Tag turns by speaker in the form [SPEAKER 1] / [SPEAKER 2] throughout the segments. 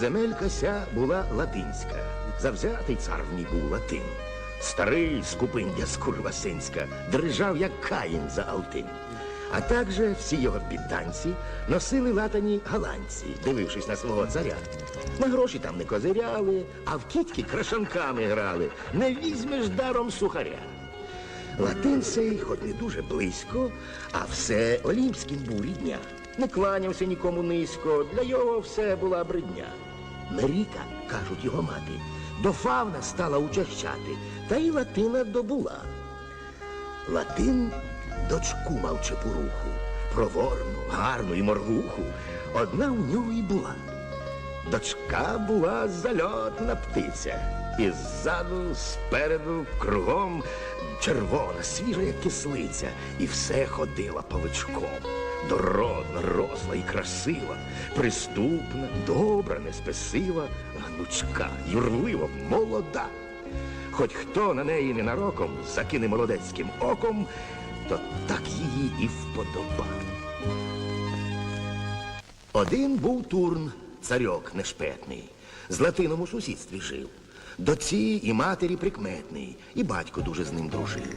[SPEAKER 1] Земелька ся була латинська. Завзятий цар в ній був латин. Старий скупиндя скурва синська дрижав, як каїн за Алтин. А також всі його підданці носили латані голландці, дивившись на свого царя. На гроші там не козиряли, а в кітки крашанками грали. Не візьмеш даром сухаря. Латин сей, хоч не дуже близько, а все олімпським був рідня. Не кланявся нікому низько, для його все була бридня. Меріка, кажуть його мати, до фавна стала учащати, та й латина добула. Латин дочку мав чепуруху, проворну, гарну і моргуху. Одна у нього і була. Дочка була зальотна птиця. І ззаду, спереду, кругом червона, свіжа, як кислиця, і все ходила павичком. Дородна, росла і красива, приступна, добра, неспесива, гнучка, юрлива, молода. Хоч хто на неї ненароком закине молодецьким оком, то так її і вподобав. Один був Турн, царьок нешпетний, з латином у сусідстві жив. Доці і матері прикметний, і батько дуже з ним дружив.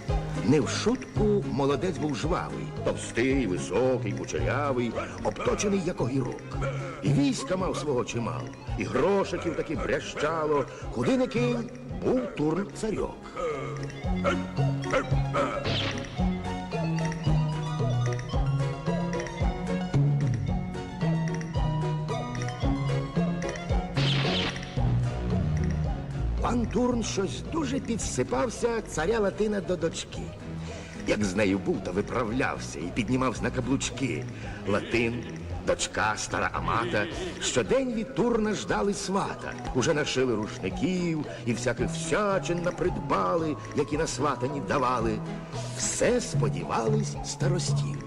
[SPEAKER 1] Не в шутку молодець був жвавий, товстий, високий, кучерявий, обточений як огірок. І війська мав свого чимало, і грошиків таки брящало, куди не кинь, був Турн царьок. Пан Турн щось дуже підсипався царя Латина до дочки. Як з нею був, то виправлявся і піднімався на каблучки. Латин, дочка, стара Амата, щодень від Турна ждали свата. Уже нашили рушників і всяких всячин напридбали, які на сватані давали. Все сподівались старостів.